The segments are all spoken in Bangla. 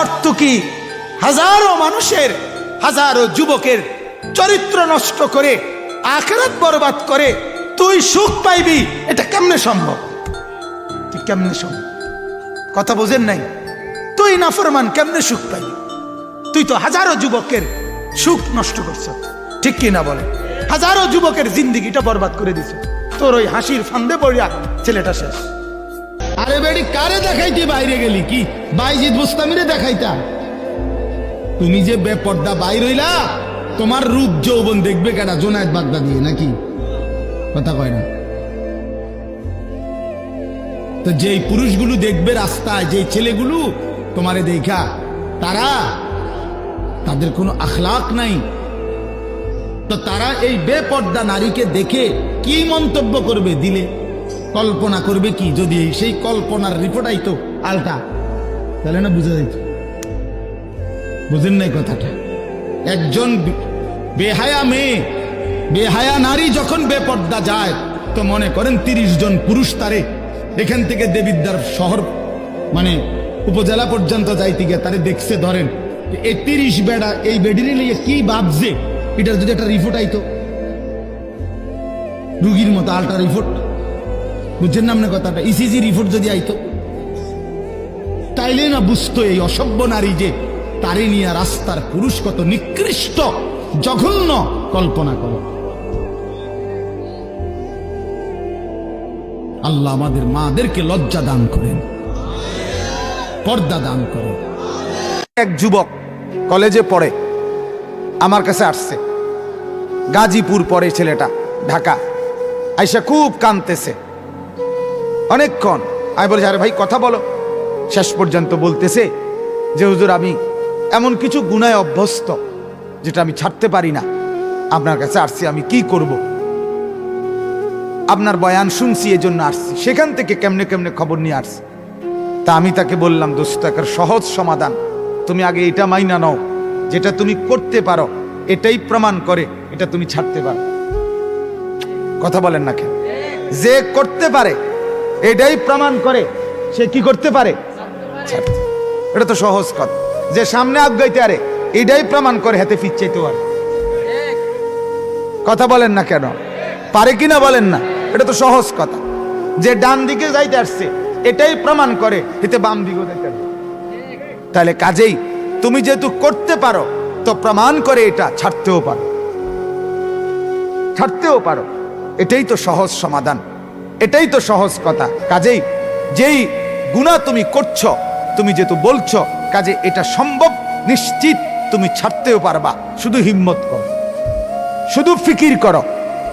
নর্তকী হাজারো মানুষের, হাজারো যুবকের চরিত্র নষ্ট করে, আখেরাত বরবাদ করে তুই সুখ পাইবি। এটা কেমনে সম্ভব? কেমনে সম্ভব? কথা বোঝেন নাই? তুই নাফরমান কেমনে সুখ পাইবি? তুই তো হাজারো যুবকের সুখ নষ্ট করছ। ঠিক কি না বলে হাজারো যুবকের জিন্দিগিটা বরবাদ করে দিছ। তোর ওই হাসির ফান্দে পড়িয়া ছেলেটা শেষ। আরে বেড়ি, কারে দেখাইতে বাইরে গেলি কি? বুস্তামিরে দেখাইতা। তুমি যে বেপর্দা বাইর হইলা, তোমার রূপ যৌবন দেখবে বাগদা দিয়ে নাকি? কথা কয় না। তো যেই পুরুষগুলো দেখবে রাস্তায়, যেই ছেলেগুলো, তোমারে দেখা, তারা তাদের কোনো আখলাক নাই। তো তারা এই বেপর্দা নারীকে দেখে কি মন্তব্য করবে দিলে? কল্পনা করবে কি? যদি সেই কল্পনার রিপোর্ট আইতো আলটা, তাহলে না বুঝা যাইত? বুঝেন নাই কথাটা? একজন বেহায়া মেয়ে, বেহায়া নারী যখন বেপর্দা যায়, তো মনে করেন তিরিশ জন পুরুষ তারে, এখান থেকে দেবিদ্যার শহর মানে উপজেলা পর্যন্ত যাইতে গিয়ে তারে দেখছে, ধরেন। এই তিরিশ বেড়া, এই বেডিরে নিয়ে কি ভাবছে? এটার যদি একটা রিপোর্ট আইতো? রুগীর মতো আলটা রিপোর্ট। বুঝছেন না আপনার কথাটা? ইসিজি রিপোর্ট যদি আইতো, তাইলে না বুঝতো এই অসভ্য নারী যে তারে নিয়ে রাস্তার পুরুষ কত নিকৃষ্ট, জঘন্য কল্পনা করে। আল্লাহ আমাদের মাদেরকে লজ্জা দান করেন, পর্দা দান করেন। এক যুবক কলেজে পড়ে, আমার কাছে আসছে। গাজীপুর পড়ে ছেলেটা, ঢাকা। আইসা খুব কানতেছে। অনেকক্ষণ আমি বলছি, আরে ভাই, কথা বলো। শেষ পর্যন্ত বলতেছে যে, হুজুর, আমি এমন কিছু গুনায় অভ্যস্ত যেটা আমি ছাড়তে পারি না। আপনার কাছে আসছি, আমি কি করব? আপনার বয়ান শুনছি, এজন্য আসছি। সেখান থেকে কেমনে কেমনে খবর নিয়ে আসছি। তা আমি তাকে বললাম দোস্ত একের সহজ সমাধান। তুমি আগে এটা মাইনা নাও। যেটা তুমি করতে পারো, এটাই প্রমাণ করে, এটা তুমি ছাড়তে পারো। কথা বলেন না কেন? যে করতে পারে এটাই প্রমাণ করে সে কি করতে পারে। এটা তো সহজ কথা। যে সামনে আগাইতে আরে এটাই প্রমাণ করে হাতে ফিরচাইতে পারে। কথা বলেন না কেন? পারে কিনা বলেন না। এটা তো সহজ কথা। যে ডান দিকে যাইতে আসছে, এটাই প্রমাণ করে এতে বাম দিকে যাইতে। তাহলে কাজেই তুমি যেহেতু করতে পারো, তো প্রমাণ করে এটা ছাড়তেও পারো। ছাড়তেও পারো। এটাই তো সহজ সমাধান। এটাই তো সহজ কথা। কাজেই যেই গুণা তুমি করছ, তুমি যেহেতু বলছো, কাজে এটা সম্ভব, নিশ্চিত তুমি ছাড়তেও পারবা। শুধু হিম্মত করো। শুধু ফিকির করো।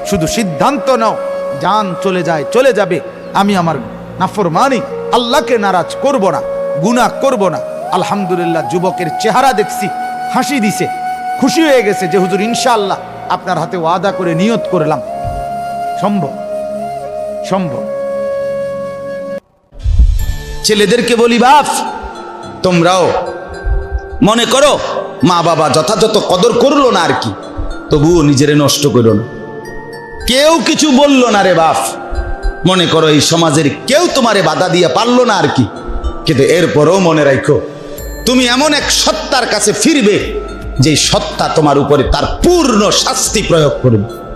শুধু সিদ্ধান্ত নাও, জান চলে যায়, চলে যাবে। আমি আমার নাফরমানি আল্লাহকে নারাজ করব না, গুনাহ করব না। আলহামদুলিল্লাহ যুবকের চেহারা দেখছি, হাসি দিছে, খুশি হয়ে গেছে যে, হুজুর, ইনশাআল্লাহ আপনার হাতে ওয়াদা করে নিয়ত করলাম। সম্ভব। সম্ভব। ছেলেদেরকে বলি, বাপ, তোমরাও মনে করো মা বাবা যথাযথ কদর করল না আর কি। তবুও নিজেরে নষ্ট করো না। কেউ কিছু বলল না রে বাপ। মনে করো, এই সমাজের কেউ তোমারে বাধা দিয়ে পারল না আর কি। কিন্তু এরপরেও মনে রাখো তুমি এমন এক সত্তার কাছে ফিরবে যে সত্তা তোমার উপরে তার পূর্ণ শাস্তি প্রয়োগ করবে।